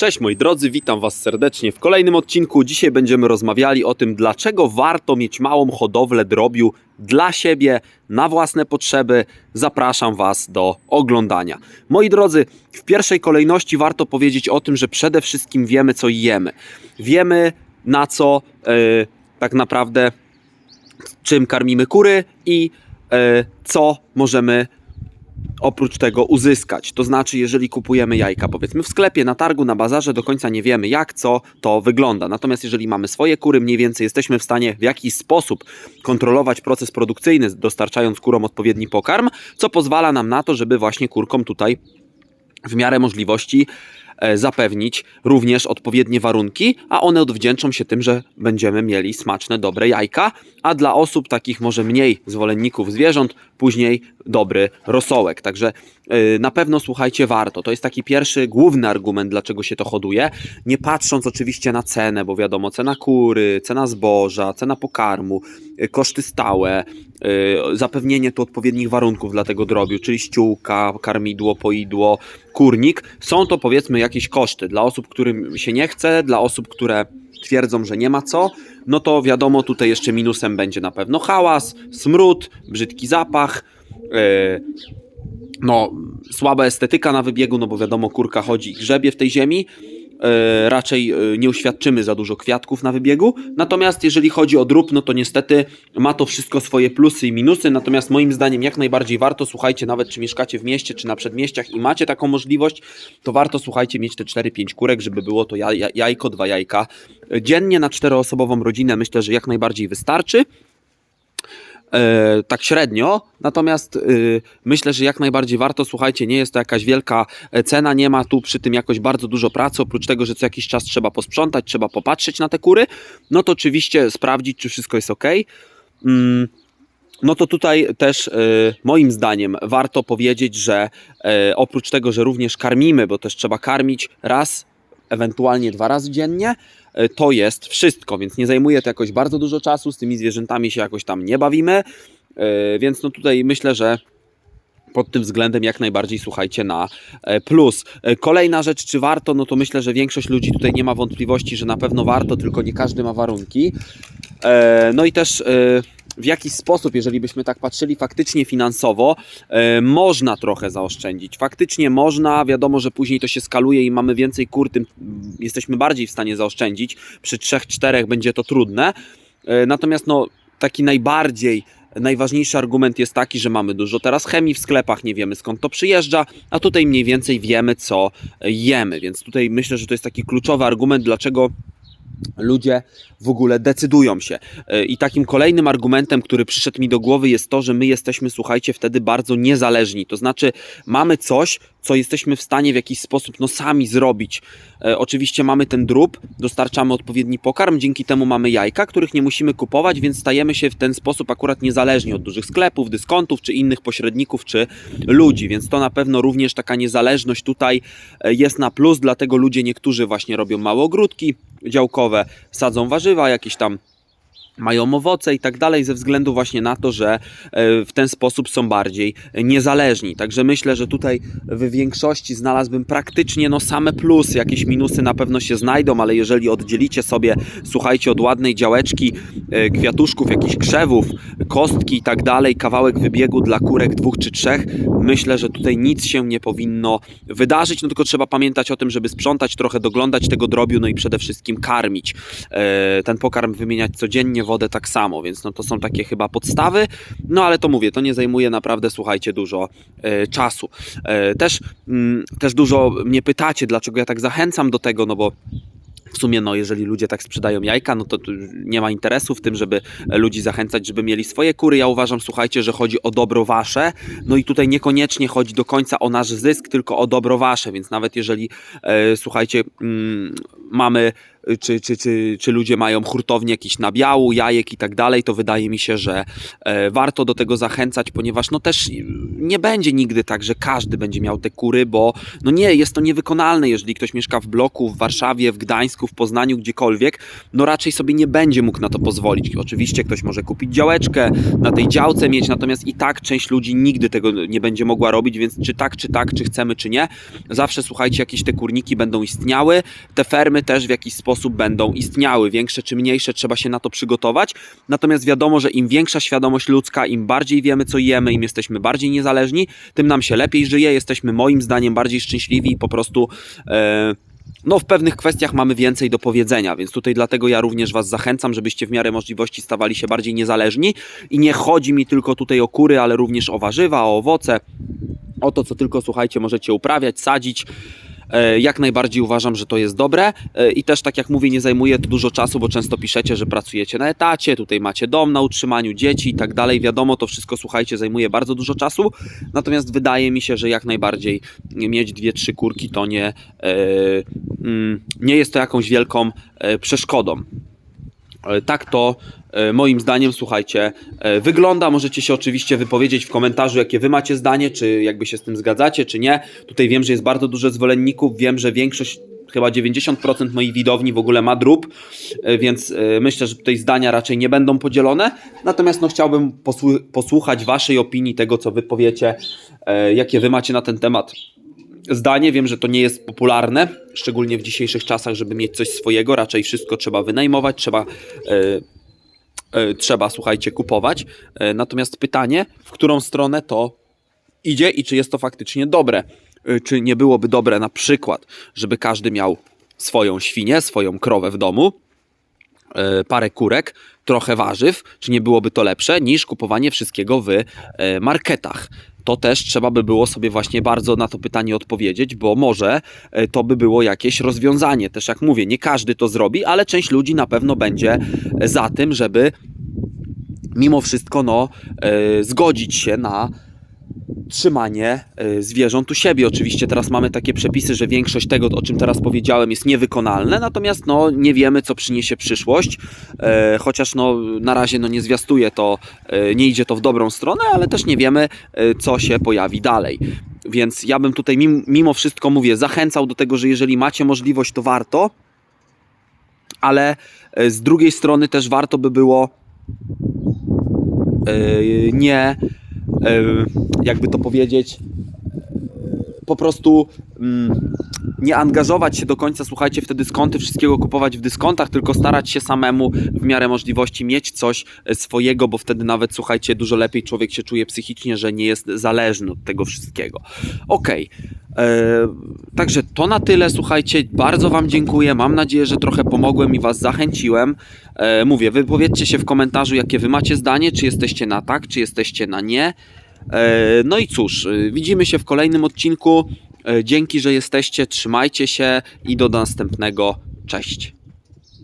Cześć moi drodzy, witam Was serdecznie w kolejnym odcinku. Dzisiaj będziemy rozmawiali o tym, dlaczego warto mieć małą hodowlę drobiu dla siebie, na własne potrzeby. Zapraszam Was do oglądania. Moi drodzy, w pierwszej kolejności warto powiedzieć o tym, że przede wszystkim wiemy, co jemy. Wiemy, na co e, tak naprawdę, czym karmimy kury i e, co możemy oprócz tego uzyskać. To znaczy, jeżeli kupujemy jajka, powiedzmy w sklepie, na targu, na bazarze, do końca nie wiemy jak, co to wygląda. Natomiast jeżeli mamy swoje kury, mniej więcej jesteśmy w stanie w jakiś sposób kontrolować proces produkcyjny, dostarczając kurom odpowiedni pokarm, co pozwala nam na to, żeby właśnie kurkom tutaj w miarę możliwości e, zapewnić również odpowiednie warunki, a one odwdzięczą się tym, że będziemy mieli smaczne, dobre jajka, a dla osób takich może mniej zwolenników zwierząt, później dobry rosołek. Także yy, na pewno słuchajcie, warto. To jest taki pierwszy, główny argument, dlaczego się to hoduje. Nie patrząc oczywiście na cenę, bo wiadomo, cena kury, cena zboża, cena pokarmu, yy, koszty stałe, yy, zapewnienie tu odpowiednich warunków dla tego drobiu, czyli ściółka, karmidło, poidło, kurnik. Są to powiedzmy jakieś koszty dla osób, którym się nie chce, dla osób, które twierdzą, że nie ma co, no to wiadomo, tutaj jeszcze minusem będzie na pewno hałas, smród, brzydki zapach, yy, no słaba estetyka na wybiegu, no bo wiadomo, kurka chodzi i grzebie w tej ziemi. E, raczej e, nie uświadczymy za dużo kwiatków na wybiegu. Natomiast jeżeli chodzi o drób, no to niestety ma to wszystko swoje plusy i minusy. Natomiast moim zdaniem jak najbardziej warto, słuchajcie, nawet czy mieszkacie w mieście, czy na przedmieściach i macie taką możliwość, to warto, słuchajcie, mieć te 4-5 kurek, żeby było to jaj, jajko, dwa jajka. Dziennie na czteroosobową rodzinę myślę, że jak najbardziej wystarczy. E, tak średnio, natomiast e, myślę, że jak najbardziej warto, słuchajcie, nie jest to jakaś wielka e, cena, nie ma tu przy tym jakoś bardzo dużo pracy, oprócz tego, że co jakiś czas trzeba posprzątać, trzeba popatrzeć na te kury, no to oczywiście sprawdzić, czy wszystko jest ok. Mm, no to tutaj też e, moim zdaniem warto powiedzieć, że oprócz tego, że również karmimy, bo też trzeba karmić raz, ewentualnie dwa razy dziennie, e, to jest wszystko, więc nie zajmuje to jakoś bardzo dużo czasu, z tymi zwierzętami się jakoś tam nie bawimy, e, więc no tutaj myślę, że pod tym względem jak najbardziej słuchajcie na e, plus. Kolejna rzecz, czy warto, no to myślę, że większość ludzi tutaj nie ma wątpliwości, że na pewno warto, tylko nie każdy ma warunki. No i też w jakiś sposób, jeżeli byśmy tak patrzyli faktycznie finansowo, e, można trochę zaoszczędzić. Faktycznie można, wiadomo, że później to się skaluje i mamy więcej kur, tym jesteśmy bardziej w stanie zaoszczędzić. Przy trzech, czterech będzie to trudne. E, Natomiast no, taki najbardziej najważniejszy argument jest taki, że mamy dużo teraz chemii w sklepach, nie wiemy skąd to przyjeżdża, a tutaj mniej więcej wiemy co jemy, więc tutaj myślę, że to jest taki kluczowy argument, dlaczego ludzie w ogóle decydują się. E, I takim kolejnym argumentem, który przyszedł mi do głowy, jest to, że my jesteśmy, słuchajcie, wtedy bardzo niezależni. To znaczy, mamy coś, co jesteśmy w stanie w jakiś sposób no, sami zrobić. E, oczywiście mamy ten drób, dostarczamy odpowiedni pokarm, dzięki temu mamy jajka, których nie musimy kupować, więc stajemy się w ten sposób akurat niezależni od dużych sklepów, dyskontów, czy innych pośredników, czy ludzi. Więc to na pewno również taka niezależność tutaj e, jest na plus, dlatego ludzie niektórzy właśnie robią małe ogródki działkowe, sadzą warzywa, jakieś tam mają owoce i tak dalej, ze względu właśnie na to, że e, w ten sposób są bardziej niezależni. Także myślę, że tutaj w większości znalazłbym praktycznie no same plusy, jakieś minusy na pewno się znajdą, ale jeżeli oddzielicie sobie, słuchajcie, od ładnej działeczki, e, kwiatuszków, jakichś krzewów, kostki i tak dalej, kawałek wybiegu dla kurek dwóch czy trzech, myślę, że tutaj nic się nie powinno wydarzyć, no tylko trzeba pamiętać o tym, żeby sprzątać, trochę doglądać tego drobiu, no i przede wszystkim karmić. E, Ten pokarm wymieniać codziennie, wodę tak samo, więc no to są takie chyba podstawy, no ale to mówię, to nie zajmuje naprawdę, słuchajcie, dużo e, czasu. E, też, mm, też dużo mnie pytacie, dlaczego ja tak zachęcam do tego, no bo w sumie, no, jeżeli ludzie tak sprzedają jajka, no to nie ma interesu w tym, żeby ludzi zachęcać, żeby mieli swoje kury. Ja uważam, słuchajcie, że chodzi o dobro wasze. No i tutaj niekoniecznie chodzi do końca o nasz zysk, tylko o dobro wasze. Więc nawet jeżeli, e, słuchajcie, mm, mamy czy, czy, czy, czy ludzie mają hurtownie jakichś nabiału, jajek i tak dalej, to wydaje mi się, że e, warto do tego zachęcać, ponieważ no też nie będzie nigdy tak, że każdy będzie miał te kury, bo no nie, jest to niewykonalne, jeżeli ktoś mieszka w bloku, w Warszawie, w Gdańsku, w Poznaniu, gdziekolwiek, no raczej sobie nie będzie mógł na to pozwolić. Oczywiście ktoś może kupić działeczkę, na tej działce mieć, natomiast i tak część ludzi nigdy tego nie będzie mogła robić, więc czy tak, czy tak, czy chcemy, czy nie, zawsze słuchajcie, jakieś te kurniki będą istniały, te fermy też w jakiś sposób będą istniały, większe czy mniejsze, trzeba się na to przygotować, natomiast wiadomo, że im większa świadomość ludzka, im bardziej wiemy, co jemy, im jesteśmy bardziej niezależni, tym nam się lepiej żyje, jesteśmy moim zdaniem bardziej szczęśliwi i po prostu... E, no, w pewnych kwestiach mamy więcej do powiedzenia, więc tutaj dlatego ja również Was zachęcam, żebyście w miarę możliwości stawali się bardziej niezależni. I nie chodzi mi tylko tutaj o kury, ale również o warzywa, o owoce, o to, co tylko słuchajcie, możecie uprawiać, sadzić. E, Jak najbardziej uważam, że to jest dobre E, i też tak jak mówię, nie zajmuje to dużo czasu, bo często piszecie, że pracujecie na etacie, tutaj macie dom na utrzymaniu dzieci i tak dalej. Wiadomo, to wszystko słuchajcie, zajmuje bardzo dużo czasu, natomiast wydaje mi się, że jak najbardziej mieć dwie, trzy kurki to nie, e, mm, nie jest to jakąś wielką przeszkodą. E, Tak to e, moim zdaniem, słuchajcie, e, wygląda. Możecie się oczywiście wypowiedzieć w komentarzu, jakie wy macie zdanie, czy jakby się z tym zgadzacie, czy nie. Tutaj wiem, że jest bardzo dużo zwolenników, wiem, że większość, chyba 90% moich widowni w ogóle ma drób, więc myślę, że tutaj zdania raczej nie będą podzielone. Natomiast no, chciałbym posłu- posłuchać waszej opinii, tego co wy powiecie, jakie wy macie na ten temat zdanie. Wiem, że to nie jest popularne, szczególnie w dzisiejszych czasach, żeby mieć coś swojego. Raczej wszystko trzeba wynajmować, trzeba, e, e, trzeba słuchajcie, kupować. E, natomiast pytanie, w którą stronę to idzie i czy jest to faktycznie dobre? Czy nie byłoby dobre na przykład, żeby każdy miał swoją świnię, swoją krowę w domu, parę kurek, trochę warzyw, czy nie byłoby to lepsze niż kupowanie wszystkiego w e, marketach? To też trzeba by było sobie właśnie bardzo na to pytanie odpowiedzieć, bo może e, to by było jakieś rozwiązanie. Też jak mówię, nie każdy to zrobi, ale część ludzi na pewno będzie za tym, żeby mimo wszystko no, e, zgodzić się na trzymanie e, zwierząt u siebie. Oczywiście teraz mamy takie przepisy, że większość tego, o czym teraz powiedziałem, jest niewykonalne, natomiast no, nie wiemy, co przyniesie przyszłość, e, chociaż no, na razie no, nie zwiastuje to, e, nie idzie to w dobrą stronę, ale też nie wiemy, co się pojawi dalej. Więc ja bym tutaj mim- mimo wszystko mówię, zachęcał do tego, że jeżeli macie możliwość, to warto, ale z drugiej strony też warto by było nie, jakby to powiedzieć, po prostu mm, nie angażować się do końca, słuchajcie, w te dyskonty, wszystkiego kupować w dyskontach, tylko starać się samemu w miarę możliwości mieć coś e, swojego, bo wtedy nawet, słuchajcie, dużo lepiej człowiek się czuje psychicznie, że nie jest zależny od tego wszystkiego. Okej. E, Także to na tyle, słuchajcie, bardzo Wam dziękuję, mam nadzieję, że trochę pomogłem i Was zachęciłem. E, Mówię, wypowiedzcie się w komentarzu, jakie Wy macie zdanie, czy jesteście na tak, czy jesteście na nie. E, No i cóż, e, widzimy się w kolejnym odcinku. E, Dzięki, że jesteście, trzymajcie się i do następnego. Cześć.